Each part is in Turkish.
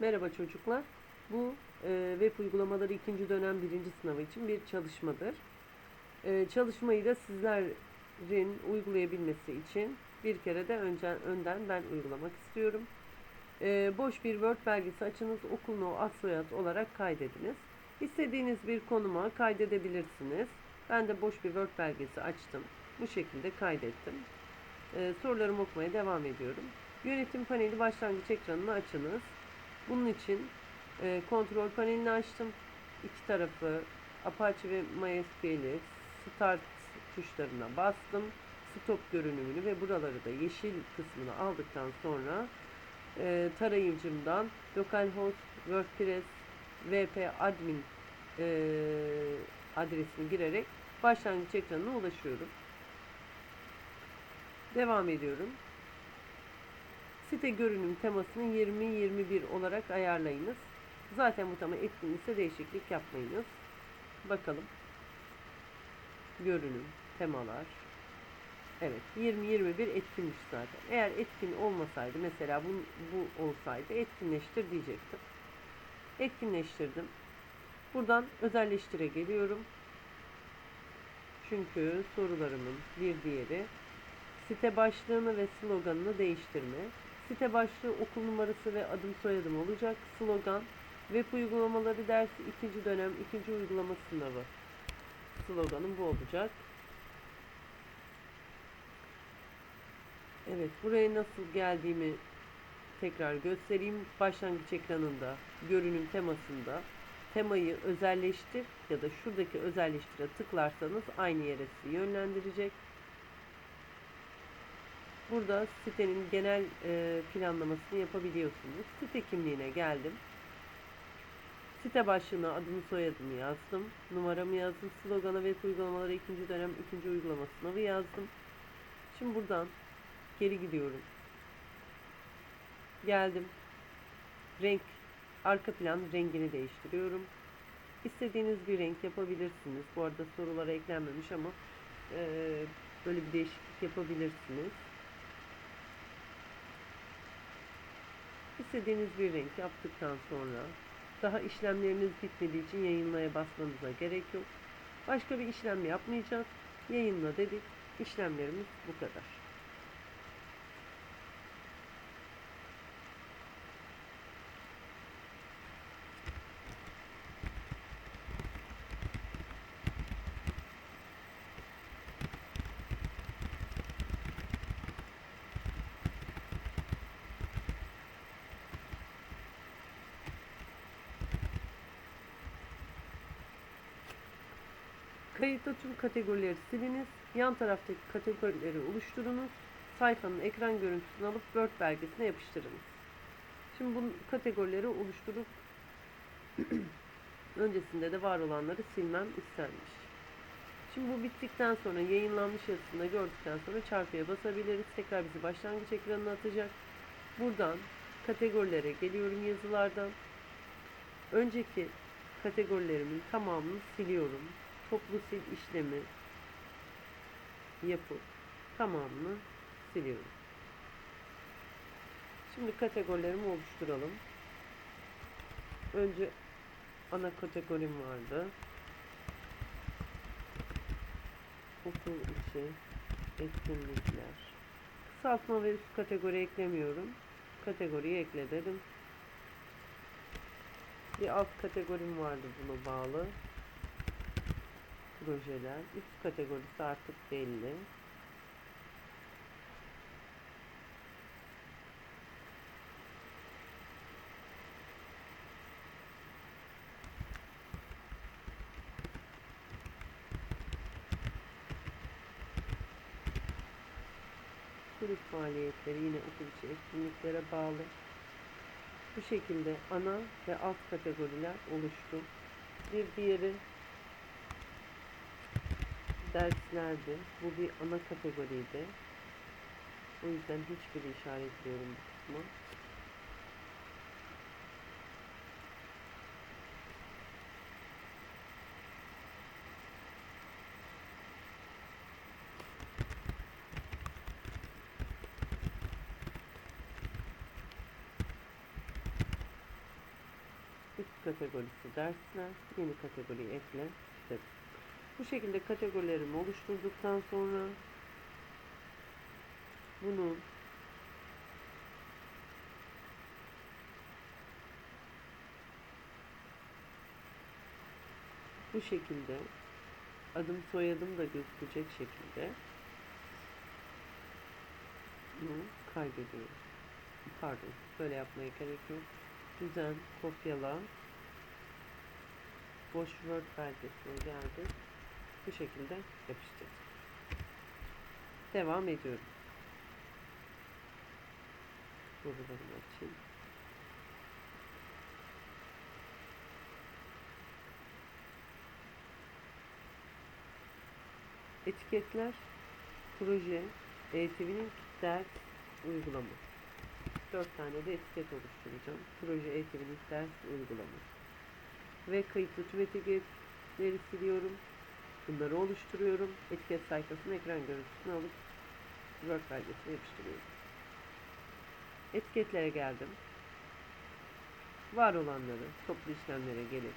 Merhaba çocuklar. Bu e, web uygulamaları ikinci dönem birinci sınavı için bir çalışmadır. E, çalışmayı da sizlerin uygulayabilmesi için bir kere de öncen, önden ben uygulamak istiyorum. E, boş bir Word belgesi açınız, okul no ad soyad olarak kaydediniz. İstediğiniz bir konuma kaydedebilirsiniz. Ben de boş bir Word belgesi açtım. Bu şekilde kaydettim. E, sorularımı okumaya devam ediyorum. Yönetim paneli başlangıç ekranını açınız. Bunun için e, kontrol panelini açtım. İki tarafı Apache ve MySQL'i Start tuşlarına bastım. Stop görünümünü ve buraları da yeşil kısmını aldıktan sonra e, tarayıcımdan localhost WordPress VP admin e, adresini girerek başlangıç ekranına ulaşıyorum. Devam ediyorum. Site görünüm temasını 20-21 olarak ayarlayınız. Zaten bu tema etkinlikse değişiklik yapmayınız. Bakalım. Görünüm, temalar. Evet 20-21 etkinmiş zaten. Eğer etkin olmasaydı mesela bu, bu olsaydı etkinleştir diyecektim. Etkinleştirdim. Buradan özelleştire geliyorum. Çünkü sorularımın bir diğeri site başlığını ve sloganını değiştirme. Site başlığı okul numarası ve adım soyadım olacak. Slogan web uygulamaları dersi ikinci dönem ikinci uygulama sınavı. Sloganım bu olacak. Evet buraya nasıl geldiğimi tekrar göstereyim. Başlangıç ekranında görünüm temasında temayı özelleştir ya da şuradaki özelleştire tıklarsanız aynı yere sizi yönlendirecek. Burada sitenin genel e, planlamasını yapabiliyorsunuz. Site kimliğine geldim. Site başlığına adımı soyadımı yazdım. Numaramı yazdım. Slogana ve uygulamaları ikinci dönem ikinci uygulama sınavı yazdım. Şimdi buradan geri gidiyorum. Geldim. Renk arka plan rengini değiştiriyorum. İstediğiniz bir renk yapabilirsiniz. Bu arada sorulara eklenmemiş ama e, böyle bir değişiklik yapabilirsiniz. İstediğiniz bir renk yaptıktan sonra daha işlemleriniz bitmediği için yayınlaya basmanıza gerek yok. Başka bir işlem yapmayacağız. Yayınla dedik. İşlemlerimiz bu kadar. Kayıtta tüm kategorileri siliniz. Yan taraftaki kategorileri oluşturunuz. Sayfanın ekran görüntüsünü alıp Word belgesine yapıştırınız. Şimdi bu kategorileri oluşturup öncesinde de var olanları silmem istenmiş. Şimdi bu bittikten sonra yayınlanmış yazısında gördükten sonra çarpıya basabiliriz. Tekrar bizi başlangıç ekranına atacak. Buradan kategorilere geliyorum yazılardan. Önceki kategorilerimin tamamını siliyorum toplu sil işlemi yapıp tamamını siliyorum. Şimdi kategorilerimi oluşturalım. Önce ana kategorim vardı. Okul içi etkinlikler. Kısaltma ve üst kategori eklemiyorum. Kategoriyi ekle dedim. Bir alt kategorim vardı buna bağlı projeler. Üst kategorisi artık belli. Kulüp faaliyetleri yine okul etkinliklere bağlı. Bu şekilde ana ve alt kategoriler oluştu. Bir diğeri derslerdi. Bu bir ana kategoriydi. O yüzden hiçbir işaretliyorum bu kısmı. Kategorisi dersler. Yeni kategoriyi ekle. dedim. Bu şekilde kategorilerimi oluşturduktan sonra bunu bu şekilde adım soyadım da gözükecek şekilde bunu kaydediyorum. Pardon, böyle yapmaya gerek yok. Düzen, kopyala. Boş Word belgesine geldi. Bu şekilde yapıştırdım. Devam ediyorum. Buralarını açayım. Etiketler, proje, eğitimin ders, uygulama. Dört tane de etiket oluşturacağım. Proje, eğitimin ders, uygulama. Ve kayıtlı tüm etiketleri siliyorum. Bunları oluşturuyorum. Etiket sayfasının ekran görüntüsünü alıp Word belgesine yapıştırıyorum. Etiketlere geldim. Var olanları toplu işlemlere gelip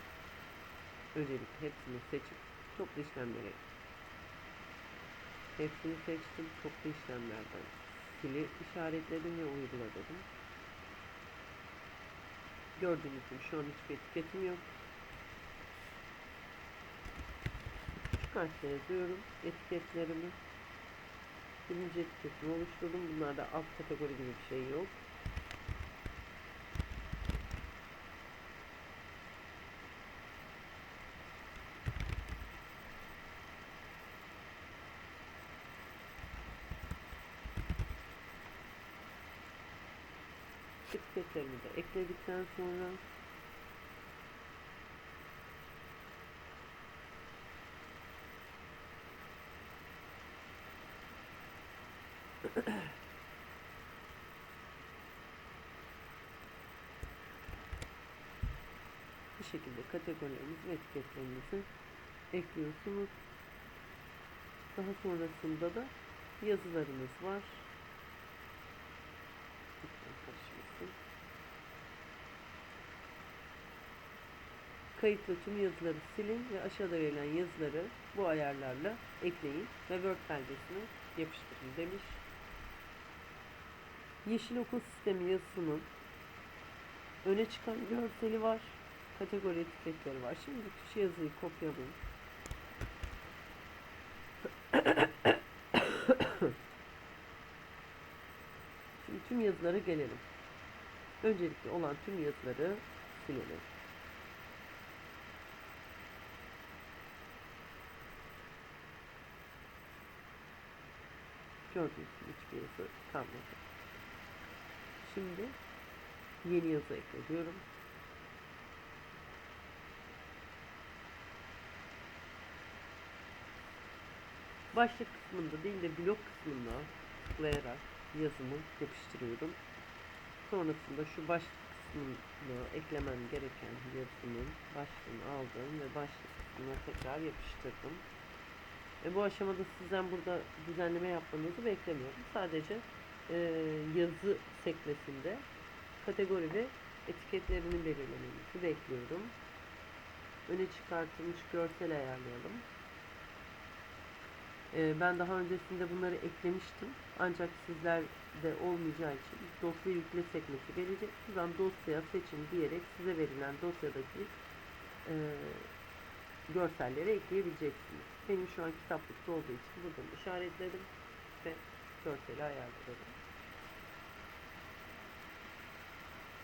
öncelikle hepsini seçip toplu işlemlere hepsini seçtim. Toplu işlemlerden sili işaretledim ve uygula dedim. Gördüğünüz gibi şu an hiçbir etiketim yok. Küçük harfle yazıyorum etiketlerimi. Birinci etiketimi oluşturdum. Bunlarda alt kategori gibi bir şey yok. Etiketlerimi de ekledikten sonra şekilde kategorilerinizi ve etiketlerinizi ekliyorsunuz. Daha sonrasında da yazılarınız var. Kayıtlı tüm yazıları silin ve aşağıda verilen yazıları bu ayarlarla ekleyin ve Word belgesine yapıştırın demiş. Yeşil okul sistemi yazısının öne çıkan görseli var. Kategori etiketleri var. Şimdi şu yazıyı kopyalayın. Şimdi tüm yazılara gelelim. Öncelikli olan tüm yazıları silelim. Gördüğünüz gibi hiçbir yazı kalmadı. Şimdi yeni yazı ekliyorum. Başlık kısmında değil de blok kısmında tıklayarak yazımı yapıştırıyorum. Sonrasında şu başlık kısmına eklemem gereken yazımın başlığını aldım ve başlık kısmına tekrar yapıştırdım. E, bu aşamada sizden burada düzenleme yapmanızı beklemiyorum. Sadece e, yazı sekmesinde kategori ve etiketlerini belirlemenizi bekliyorum. Öne çıkartılmış görsel ayarlayalım. E, ben daha öncesinde bunları eklemiştim. Ancak sizlerde olmayacağı için dosya yükle sekmesi gelecek. Buradan dosyaya seçin diyerek size verilen dosyadaki e, görselleri ekleyebileceksiniz. Benim şu an kitaplıkta olduğu için buradan işaretledim ve görseli ayarladım.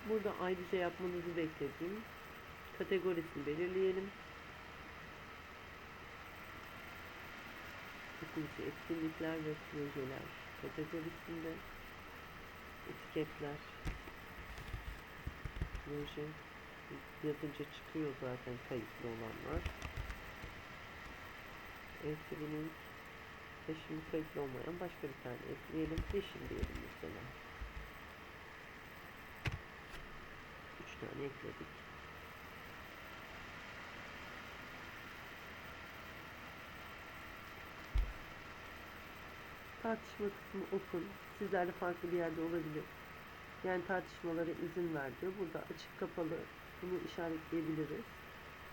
Burada ayrıca yapmanızı beklediğim kategorisini belirleyelim. Hukuki etkinlikler ve projeler kategorisinde etiketler proje yazınca çıkıyor zaten kayıtlı olanlar. Eğitiminin ve şimdi kayıtlı olmayan başka bir tane ekleyelim. Yeşil diyelim mesela. Üç tane ekledik. Tartışma kısmı open. Sizlerle farklı bir yerde olabilir. Yani tartışmalara izin ver diyor. Burada açık kapalı Bunu işaretleyebiliriz.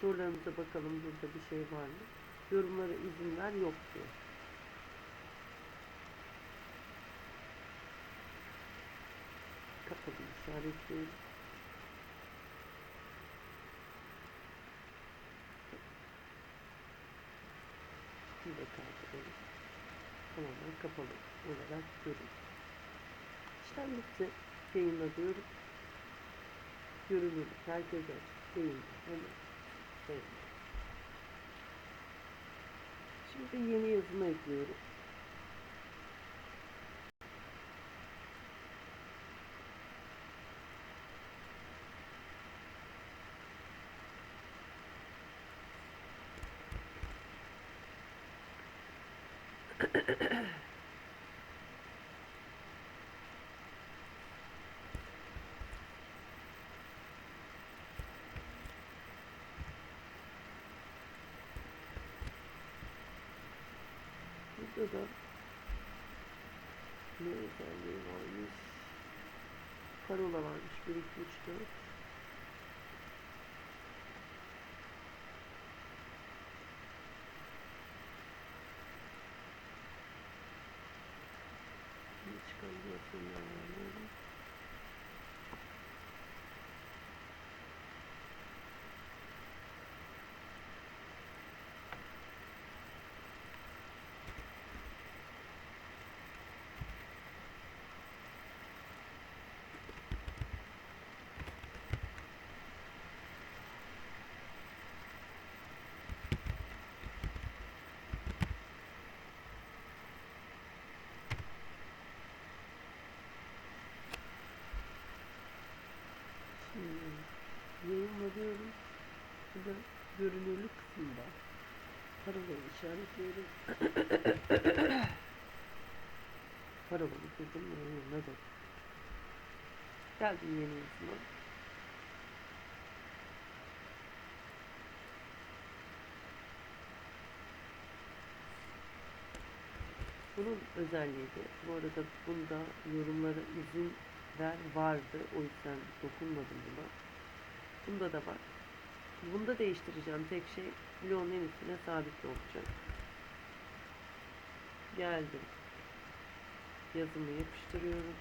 Sorularımıza bakalım burada bir şey var mı? Yorumlara izin ver yok diyor. Kapalı işaretleyelim. Bir kaldıralım. Tamamen kapalı olarak görün. İşlem bitti. Yayınla diyorum. Görünürlük. Herkes açık. Yayınla. Hemen. Yayınla. Şimdi yeni yazımı ekliyorum. Da ne özelliği varmış? Parola varmış. 1, 2, 3, 4. Şimdi çıkan diyorsunlar var. Şimdi yayınla diyorum. Burada görünürlük kısmında paraları işaretliyorum. Paraları dedim yayınladım. Geldim yeni yazıma. Bunun özelliği de bu arada bunda yorumlara izin ver vardı. O yüzden dokunmadım buna. Bunda da var. Bunda değiştireceğim tek şey bloğun en üstüne sabit olacak. Geldim. Yazımı yapıştırıyorum.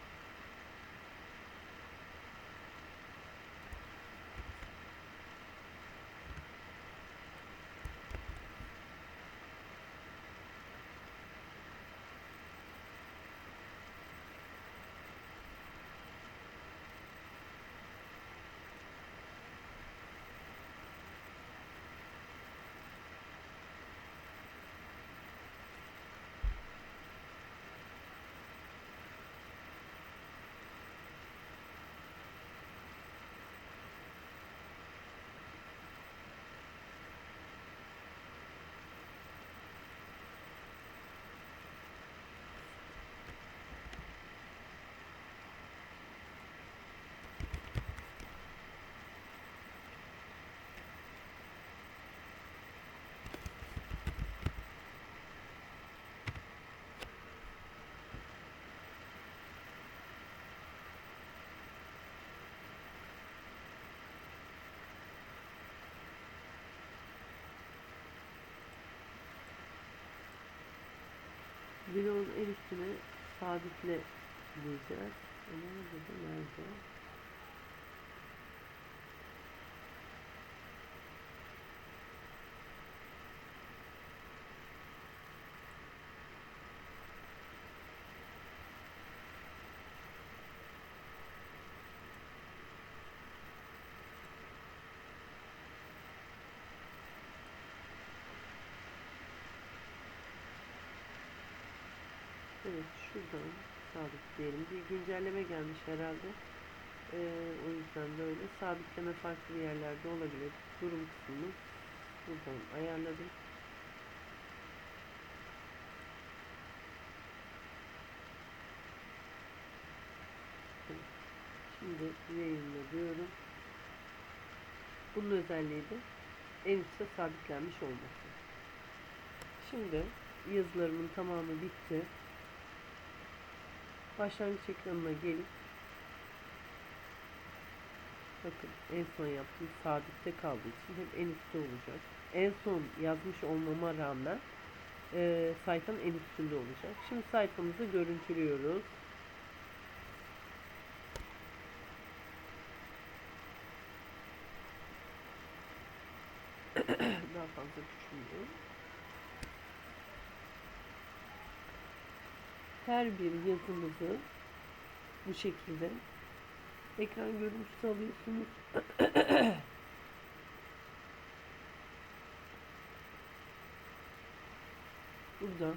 Bloğun en üstüne sabitle diyeceğiz. Ama burada nerede? Evet şuradan sabitleyelim. Bir güncelleme gelmiş herhalde. Ee, o yüzden böyle sabitleme farklı yerlerde olabilir. Durum kısmını buradan ayarladım. Şimdi yayınla diyorum. Bunun özelliği de en üstte sabitlenmiş olması. Şimdi yazılarımın tamamı bitti. Başlangıç ekranına gelip Bakın en son yaptığım sabitte kaldığı için hep en üstte olacak. En son yazmış olmama rağmen e, sayfanın en üstünde olacak. Şimdi sayfamızı görüntülüyoruz. Daha fazla küçülmüyor. Her bir yazımızı bu şekilde ekran görüntüsü alıyorsunuz. Burada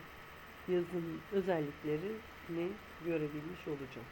yazının özelliklerini görebilmiş olacağım.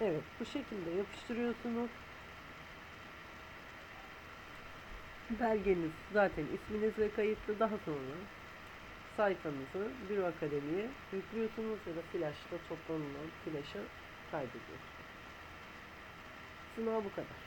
Evet, bu şekilde yapıştırıyorsunuz. Belgeniz zaten isminizle kayıtlı. Daha sonra sayfanızı Büro Akademi'ye yüklüyorsunuz ya da flash'ta toplanılan flash'a kaydediyorsunuz. Sınav bu kadar.